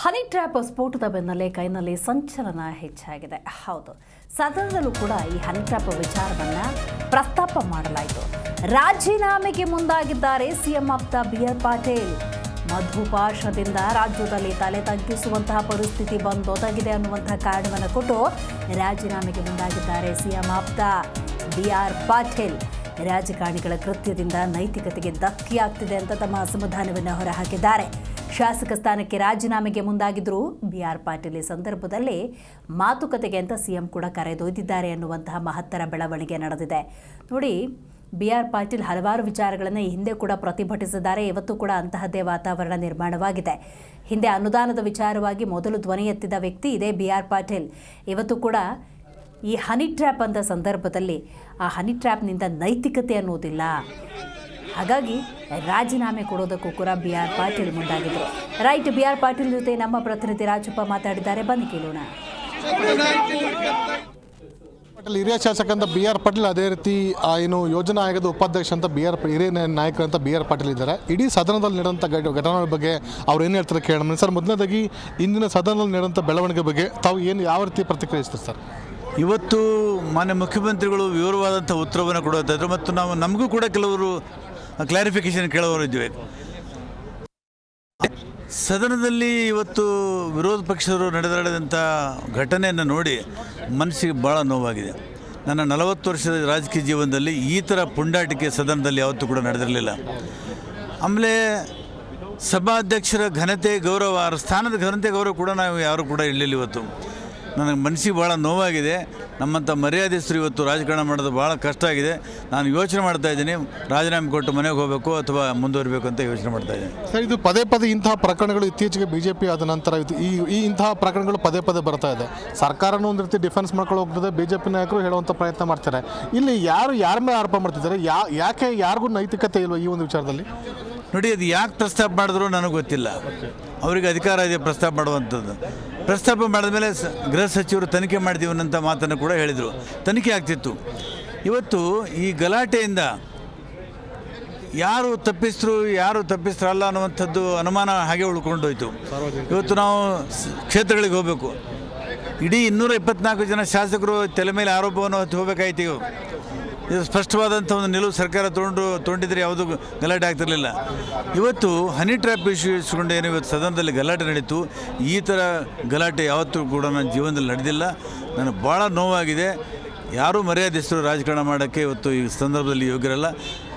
Honey trap ಸ್ಫೋಟದ ಬೆನ್ನಲ್ಲೇ ಕೈನಲ್ಲಿ ಸಂಚಲನ ಹೆಚ್ಚಾಗಿದೆ. ಹೌದು, ಸದನದಲ್ಲೂ ಕೂಡ ಈ ಹನಿ ಟ್ರ್ಯಾಪ್ ವಿಚಾರವನ್ನ ಪ್ರಸ್ತಾಪ ಮಾಡಲಾಯಿತು. ರಾಜೀನಾಮೆಗೆ ಮುಂದಾಗಿದ್ದಾರೆ ಸಿಎಂ ಆಪ್ತ ಬಿ ಆರ್ ಪಾಟೀಲ್. ಮಧುಪಾಶದಿಂದ ರಾಜ್ಯದಲ್ಲಿ ತಲೆ ತಗ್ಗಿಸುವಂತಹ ಪರಿಸ್ಥಿತಿ ಬಂದೊದಗಿದೆ ಅನ್ನುವಂತಹ ಕಾರಣವನ್ನು ಕೊಟ್ಟು ರಾಜೀನಾಮೆಗೆ ಮುಂದಾಗಿದ್ದಾರೆ ಸಿಎಂ ಆಪ್ತ ಬಿ ಆರ್ ಪಾಟೀಲ್. ರಾಜಕಾರಣಿಗಳ ಕೃತ್ಯದಿಂದ ನೈತಿಕತೆಗೆ ಧಕ್ಕೆಯಾಗ್ತಿದೆ ಅಂತ ತಮ್ಮ ಅಸಮಾಧಾನವನ್ನು ಹೊರಹಾಕಿದ್ದಾರೆ. ಶಾಸಕ ಸ್ಥಾನಕ್ಕೆ ರಾಜೀನಾಮೆಗೆ ಮುಂದಾಗಿದ್ದರು ಬಿ ಆರ್ ಪಾಟೀಲ್ ಈ ಸಂದರ್ಭದಲ್ಲಿ ಮಾತುಕತೆಗೆ ಅಂತ ಸಿಎಂ ಕೂಡ ಕರೆದೊಯ್ದಿದ್ದಾರೆ ಅನ್ನುವಂತಹ ಮಹತ್ತರ ಬೆಳವಣಿಗೆ ನಡೆದಿದೆ. ನೋಡಿ ಬಿ ಆರ್ ಪಾಟೀಲ್ ಹಲವಾರು ವಿಚಾರಗಳನ್ನು ಹಿಂದೆ ಕೂಡ ಪ್ರತಿಭಟಿಸಿದ್ದಾರೆ. ಇವತ್ತು ಕೂಡ ಅಂತಹದ್ದೇ ವಾತಾವರಣ ನಿರ್ಮಾಣವಾಗಿದೆ. ಹಿಂದೆ ಅನುದಾನದ ವಿಚಾರವಾಗಿ ಮೊದಲು ಧ್ವನಿ ಎತ್ತಿದ ವ್ಯಕ್ತಿ ಇದೇ ಬಿ ಆರ್ ಪಾಟೀಲ್. ಇವತ್ತು ಕೂಡ ಈ ಹನಿ ಟ್ರ್ಯಾಪ್ ಅಂತ ಸಂದರ್ಭದಲ್ಲಿ ಆ ಹನಿ ಟ್ರ್ಯಾಪ್ನಿಂದ ನೈತಿಕತೆ ಅನ್ನೋದಿಲ್ಲ. ಹಾಗಾಗಿ ರಾಜೀನಾಮೆ ಕೊಡೋದಕ್ಕೂ ಕೂಡ ಬಿ ಆರ್ ಪಾಟೀಲ್ ಮುಂದಾಗಿದ್ದರು ರೈಟ್ ಬಿ ಆರ್ ಪಾಟೀಲ್ ಜೊತೆ ನಮ್ಮ ಪ್ರತಿನಿಧಿ ರಾಜಪ್ಪ ಮಾತಾಡಿದ್ದಾರೆ. ಬಂದು ಕೇಳೋಣ. ಪಾಟೀಲ್ ಹಿರಿಯ ಶಾಸಕ ಅಂತ ಬಿ ಆರ್ ಪಾಟೀಲ್ ಅದೇ ರೀತಿ ಆ, ಏನು ಯೋಜನಾ ಆಯೋಗದ ಉಪಾಧ್ಯಕ್ಷ ಅಂತ ಬಿ ಆರ್ ಹಿರಿಯ ನಾಯಕರು ಅಂತ ಬಿ ಆರ್ ಪಾಟೀಲ್ ಇದ್ದಾರೆ. ಇಡೀ ಸದನದಲ್ಲಿ ನಡೆದಂಥ ಘಟ- ಘಟನೆಗಳ ಬಗ್ಗೆ ಅವ್ರು ಏನು ಹೇಳ್ತಾರೆ ಕೇಳೋಣ. ಸರ್ ಮೊದಲನೇದಾಗಿ ಇಂದಿನ ಸದನದಲ್ಲಿ ನಡೆದಂಥ ಬೆಳವಣಿಗೆ ಬಗ್ಗೆ ತಾವು ಏನು ಯಾವ ರೀತಿ ಪ್ರತಿಕ್ರಿಯಿಸ್ತಾರೆ ಸರ್? ಇವತ್ತು ಮಾನ್ಯ ಮುಖ್ಯಮಂತ್ರಿಗಳು ವಿವರವಾದಂಥ ಉತ್ತರವನ್ನು ಕೊಡುವಂಥದ್ದು ಮತ್ತು ನಾವು ನಮಗೂ ಕೂಡ ಕೆಲವರು ಕ್ಲಾರಿಫಿಕೇಶನ್ ಕೇಳೋರು ಇದ್ವಿ ಸದನದಲ್ಲಿ ಇವತ್ತು ವಿರೋಧ ಪಕ್ಷದವರು ನಡೆದಾಡಿದಂಥ ಘಟನೆಯನ್ನು ನೋಡಿ ಮನಸ್ಸಿಗೆ ಭಾಳ ನೋವಾಗಿದೆ. ನನ್ನ ನಲವತ್ತು ವರ್ಷದ ರಾಜಕೀಯ ಜೀವನದಲ್ಲಿ ಈ ಥರ ಪುಂಡಾಟಿಕೆ ಸದನದಲ್ಲಿ ಯಾವತ್ತೂ ಕೂಡ ನಡೆದಿರಲಿಲ್ಲ. ಆಮೇಲೆ ಸಭಾಧ್ಯಕ್ಷರ ಘನತೆ ಗೌರವ, ಸ್ಥಾನದ ಘನತೆ ಗೌರವ ಕೂಡ ನಾವು ಯಾರು ಕೂಡ ಇರಲಿಲ್ಲ ಇವತ್ತು. ನನಗೆ ಮನಸ್ಸಿಗೆ ಭಾಳ ನೋವಾಗಿದೆ. ನಮ್ಮಂಥ ಮರ್ಯಾದೆಸರು ಇವತ್ತು ರಾಜಕಾರಣ ಮಾಡೋದು ಭಾಳ ಕಷ್ಟ ಆಗಿದೆ. ನಾನು ಯೋಚನೆ ಮಾಡ್ತಾ ಇದ್ದೀನಿ ರಾಜೀನಾಮೆ ಕೊಟ್ಟು ಮನೆಗೆ ಹೋಗಬೇಕು ಅಥವಾ ಮುಂದುವರಿಬೇಕು ಅಂತ ಯೋಚನೆ ಮಾಡ್ತಾ ಇದ್ದೀನಿ. ಸರ್ ಇದು ಪದೇ ಪದೇ ಇಂತಹ ಪ್ರಕರಣಗಳು ಇತ್ತೀಚೆಗೆ ಬಿ ಜೆ ಪಿ ಆದ ನಂತರ ಈ ಈ ಇಂತಹ ಪ್ರಕರಣಗಳು ಪದೇ ಪದೇ ಬರ್ತಾ ಇದೆ. ಸರ್ಕಾರನೂ ಒಂದು ರೀತಿ ಡಿಫೆನ್ಸ್ ಮಾಡ್ಕೊಂಡು ಹೋಗ್ತದೆ ಬಿ ಜೆ ಪಿ ನಾಯಕರು ಹೇಳುವಂಥ ಪ್ರಯತ್ನ ಮಾಡ್ತಾರೆ. ಇಲ್ಲಿ ಯಾರು ಯಾರ ಮೇಲೆ ಆರೋಪ ಮಾಡ್ತಿದ್ದಾರೆ? ಯಾ ಯಾಕೆ ಯಾರಿಗೂ ನೈತಿಕತೆ ಇಲ್ವ ಈ ಒಂದು ವಿಚಾರದಲ್ಲಿ? ನೋಡಿ ಅದು ಯಾಕೆ ಪ್ರಸ್ತಾಪ ಮಾಡಿದ್ರು ನನಗೆ ಗೊತ್ತಿಲ್ಲ. ಅವರಿಗೆ ಅಧಿಕಾರ ಇದೆ ಪ್ರಸ್ತಾಪ ಮಾಡುವಂಥದ್ದು. ಪ್ರಸ್ತಾಪ ಮಾಡಿದ ಮೇಲೆ ಗೃಹ ಸಚಿವರು ತನಿಖೆ ಮಾಡ್ತೀವಿ ಅನ್ನೋಂಥ ಮಾತನ್ನು ಕೂಡ ಹೇಳಿದರು. ತನಿಖೆ ಆಗ್ತಿತ್ತು. ಇವತ್ತು ಈ ಗಲಾಟೆಯಿಂದ ಯಾರು ತಪ್ಪಿಸ್ತರು ಯಾರು ತಪ್ಪಿಸ್ತರಲ್ಲ ಅನ್ನುವಂಥದ್ದು ಅನುಮಾನ ಹಾಗೆ ಉಳ್ಕೊಂಡೋಯ್ತು. ಇವತ್ತು ನಾವು ಕ್ಷೇತ್ರಗಳಿಗೆ ಹೋಗಬೇಕು. ಇಡೀ ಇನ್ನೂರ ಇಪ್ಪತ್ನಾಲ್ಕು ಜನ ಶಾಸಕರು ತಲೆ ಮೇಲೆ ಆರೋಪವನ್ನು ಹೊತ್ತು ಹೋಗಬೇಕಾಯ್ತು. ಇದು ಸ್ಪಷ್ಟವಾದಂಥ ಒಂದು ನಿಲುವು ಸರ್ಕಾರ ತೊಗೊಂಡು ತೊಗೊಂಡಿದ್ರೆ ಯಾವುದೂ ಗಲಾಟೆ ಆಗ್ತಿರಲಿಲ್ಲ. ಇವತ್ತು ಹನಿ ಟ್ರ್ಯಾಪ್ ಇಶ್ಯೂ ಇಸ್ಕೊಂಡು ಏನು ಇವತ್ತು ಸದನದಲ್ಲಿ ಗಲಾಟೆ ನಡೀತು. ಈ ಥರ ಗಲಾಟೆ ಯಾವತ್ತೂ ಕೂಡ ನನ್ನ ಜೀವನದಲ್ಲಿ ನಡೆದಿಲ್ಲ. ನನಗೆ ಭಾಳ ನೋವಾಗಿದೆ. ಯಾರೂ ಮರ್ಯಾದೆಸ್ತರು ರಾಜಕಾರಣ ಮಾಡೋಕ್ಕೆ ಇವತ್ತು ಈ ಸಂದರ್ಭದಲ್ಲಿ ಯೋಗ್ಯರಲ್ಲ.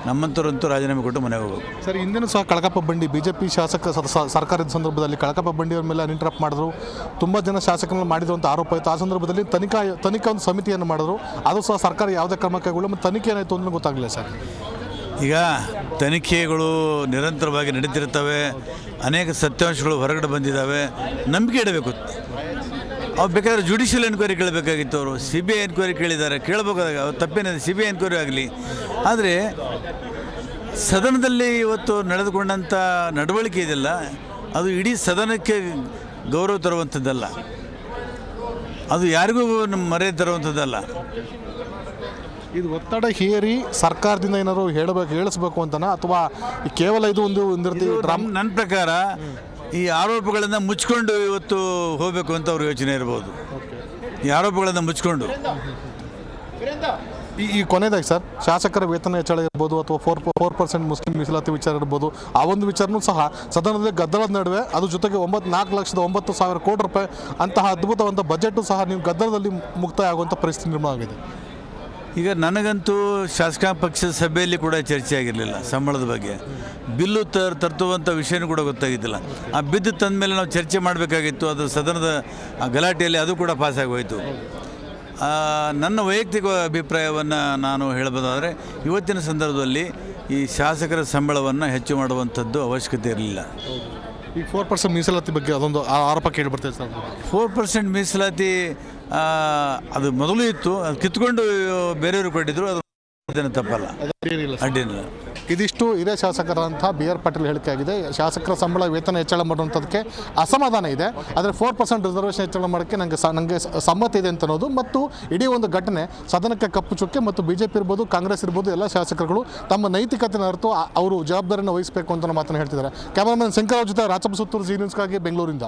ನಮ್ಮಂಥವ್ರಂತೂ ರಾಜೀನಾಮೆ ಕೊಟ್ಟು ಮನೆಗೆ ಹೋಗಬೇಕು ಸರ್ ಹಿಂದಿನ ಸಹ ಕಳಕಪ್ಪ ಬಂಡಿ ಬಿ ಜೆ ಪಿ ಶಾಸಕ ಸ- ಸ- ಸರ್ಕಾರದ ಸಂದರ್ಭದಲ್ಲಿ ಕಳಕಪ್ಪ ಬಂಡಿಯವ್ರ ಮೇಲೆ ಅನಿಂಟ್ರಪ್ ಮಾಡಿದ್ರು. ತುಂಬ ಜನ ಶಾಸಕರನ್ನು ಮಾಡಿದ್ರು ಅಂತ ಆರೋಪ ಇತ್ತು. ಆ ಸಂದರ್ಭದಲ್ಲಿ ತನಿಖಾ ತನಿಖಾ ಒಂದು ಸಮಿತಿಯನ್ನು ಮಾಡಿದ್ರು. ಅದು ಸಹ ಸರ್ಕಾರ ಯಾವುದೇ ಕ್ರಮ ಕೈಗೊಳ್ಳು ಮತ್ತು ತನಿಖೆ ಏನಾಯಿತು ಅಂತ ಗೊತ್ತಾಗಲಿಲ್ಲ ಸರ್. ಈಗ ತನಿಖೆಗಳು ನಿರಂತರವಾಗಿ ನಡೀತಿರ್ತವೆ. ಅನೇಕ ಸತ್ಯಾಂಶಗಳು ಹೊರಗಡೆ ಬಂದಿದ್ದಾವೆ. ನಂಬಿಕೆ ಇಡಬೇಕು. ಅವ್ರು ಬೇಕಾದ್ರೆ ಜುಡಿಷಿಯಲ್ ಎನ್ಕ್ವೈರಿ ಕೇಳಬೇಕಾಗಿತ್ತು ಅವರು ಸಿ ಬಿ ಐ ಎನ್ಕ್ವೈರಿ ಕೇಳಿದ್ದಾರೆ. ಕೇಳಬೇಕಾದಾಗ ಅವ್ರು ತಪ್ಪೇನಿದೆ. ಸಿ ಬಿ ಐ ಎನ್ಕ್ವೈರಿ ಆಗಲಿ. ಆದರೆ ಸದನದಲ್ಲಿ ಇವತ್ತು ನಡೆದುಕೊಂಡಂಥ ನಡವಳಿಕೆ ಇದೆಲ್ಲ ಅದು ಇಡೀ ಸದನಕ್ಕೆ ಗೌರವ ತರುವಂಥದ್ದಲ್ಲ. ಅದು ಯಾರಿಗೂ ನಮ್ಮ ಮರ್ಯಾದೆ ತರುವಂಥದ್ದಲ್ಲ. ಇದು ಒತ್ತಡ ಹೇರಿ ಸರ್ಕಾರದಿಂದ ಏನಾದ್ರು ಹೇಳಬೇಕು ಹೇಳಿಸ್ಬೇಕು ಅಂತನಾ? ಅಥವಾ ಕೇವಲ ಇದು ಒಂದು ನನ್ನ ಪ್ರಕಾರ ಈ ಆರೋಪಗಳನ್ನು ಮುಚ್ಕೊಂಡು ಇವತ್ತು ಹೋಗಬೇಕು ಅಂತ ಅವ್ರ ಯೋಚನೆ ಇರ್ಬೋದು. ಈ ಆರೋಪಗಳನ್ನು ಮುಚ್ಕೊಂಡು. ಈ ಈ ಕೊನೆಯದಾಗಿ ಸರ್, ಶಾಸಕರ ವೇತನ ಹೆಚ್ಚಳ ಇರ್ಬೋದು ಅಥವಾ ಫೋರ್ ಫೋರ್ ಪರ್ಸೆಂಟ್ ಮುಸ್ಲಿಂ ಮೀಸಲಾತಿ ವಿಚಾರ ಇರ್ಬೋದು, ಆ ಒಂದು ವಿಚಾರನೂ ಸಹ ಸದನದಲ್ಲಿ ಗದ್ದಲದ ನಡುವೆ ಅದ್ರ ಜೊತೆಗೆ ಒಂಬತ್ತು ನಾಲ್ಕು ಲಕ್ಷದ ಒಂಬತ್ತು ಸಾವಿರ ಕೋಟಿ ರೂಪಾಯಿ ಅಂತಹ ಅದ್ಭುತವಂತ ಬಜೆಟು ಸಹ ನೀವು ಗದ್ದಲದಲ್ಲಿ ಮುಕ್ತಾಯ ಆಗುವಂಥ ಪರಿಸ್ಥಿತಿ ನಿರ್ಮಾಣ ಆಗಿದೆ. ಈಗ ನನಗಂತೂ ಶಾಸಕಾಂಗ ಪಕ್ಷದ ಸಭೆಯಲ್ಲಿ ಕೂಡ ಚರ್ಚೆ ಆಗಿರಲಿಲ್ಲ ಸಂಬಳದ ಬಗ್ಗೆ. ಬಿಲ್ಲು ತರ್ ತರ್ತುವಂಥ ವಿಷಯನೂ ಕೂಡ ಗೊತ್ತಾಗಿದ್ದಿಲ್ಲ. ಆ ಬಿದ್ದು ತಂದ ಮೇಲೆ ನಾವು ಚರ್ಚೆ ಮಾಡಬೇಕಾಗಿತ್ತು ಅದು ಸದನದ ಗಲಾಟೆಯಲ್ಲಿ ಅದು ಕೂಡ ಪಾಸ್ ಆಗೋಯ್ತು ಆ, ನನ್ನ ವೈಯಕ್ತಿಕ ಅಭಿಪ್ರಾಯವನ್ನು ನಾನು ಹೇಳಬಹುದಾದರೆ ಇವತ್ತಿನ ಸಂದರ್ಭದಲ್ಲಿ ಈ ಶಾಸಕರ ಸಂಬಳವನ್ನು ಹೆಚ್ಚು ಮಾಡುವಂಥದ್ದು ಅವಶ್ಯಕತೆ ಇರಲಿಲ್ಲ. ಈ ಫೋರ್ ಪರ್ಸೆಂಟ್ ಮೀಸಲಾತಿ ಬಗ್ಗೆ ಅದೊಂದು ಆ ಆರೋಪ ಕೇಳಿ ಬರ್ತದೆ ಸರ್. ಫೋರ್ ಪರ್ಸೆಂಟ್ ಮೀಸಲಾತಿ ಅದು ಮೊದಲು ಇತ್ತು. ಅದು ಕಿತ್ಕೊಂಡು ಬೇರೆಯವರು ಕೊಟ್ಟಿದ್ರು ಅದು ಅದೇನು ತಪ್ಪಲ್ಲ. ಅಡ್ಡಿಲ್ಲ ಇದಿಷ್ಟು ಹಿರಿಯ ಶಾಸಕರಂಥ ಬಿ ಆರ್ ಪಾಟೀಲ್ ಹೇಳಿಕೆ ಆಗಿದೆ. ಶಾಸಕರ ಸಂಬಳ ವೇತನ ಹೆಚ್ಚಳ ಮಾಡುವಂಥದ್ದಕ್ಕೆ ಅಸಮಾಧಾನ ಇದೆ. ಆದರೆ ಫೋರ್ ಪರ್ಸೆಂಟ್ ರಿಸರ್ವೇಷನ್ ಹೆಚ್ಚಳ ಮಾಡೋಕ್ಕೆ ನನಗೆ ಸ ನನಗೆ ಸಮ್ಮತಿ ಇದೆ ಅಂತ ಅನ್ನೋದು ಮತ್ತು ಇಡೀ ಒಂದು ಘಟನೆ ಸದನಕ್ಕೆ ಕಪ್ಪು ಚುಕ್ಕೆ ಮತ್ತು ಬಿ ಜೆ ಪಿ ಇರ್ಬೋದು ಕಾಂಗ್ರೆಸ್ ಇರ್ಬೋದು ಎಲ್ಲ ಶಾಸಕರುಗಳು ತಮ್ಮ ನೈತಿಕತೆನ ಅರ್ಥ ಅವರು ಜವಾಬ್ದಾರಿಯನ್ನು ವಹಿಸಬೇಕು ಅಂತ ಮಾತನ್ನು ಹೇಳ್ತಿದ್ದಾರೆ. ಕ್ಯಾಮರಾಮನ್ ಶಂಕರ್ ಅವ್ರ ಜೊತೆ ರಾಚಪ್ಪ ಸುತ್ತೂರು ಜಿ ನ್ಯೂಸ್ಗಾಗಿ ಬೆಂಗಳೂರಿಂದ.